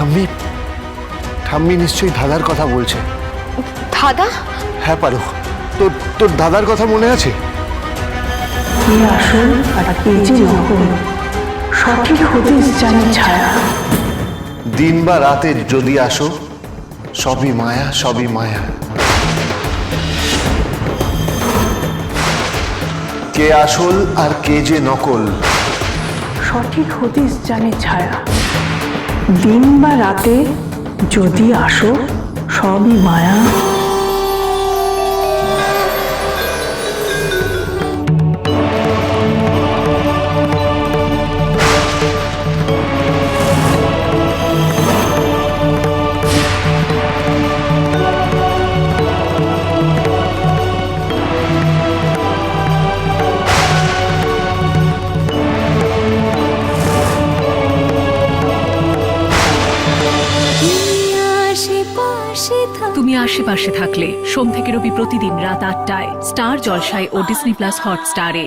ঠাম্মি ঠাম্মি নিশ্চয়ই দাদার কথা বলছে। দাদা হ্যাঁ পারো তোর তোর দাদার কথা মনে আছে? কে আসল আর কে যে নকল সঠিক হদিস জানে ছায়া। দিন বা রাতে যদি আসো সবই মায়া সবই মায়া। কে আসল আর কে যে নকল? সঠিক হদিস জানে ছায়া। দিন বা রাতে যদি আসো সবই মায়া। তুমি আশেপাশে থাকলে সোম থেকে রবি প্রতিদিন রাত আটটায় স্টার জলসায় ও ডিসনি প্লাস হটস্টারে।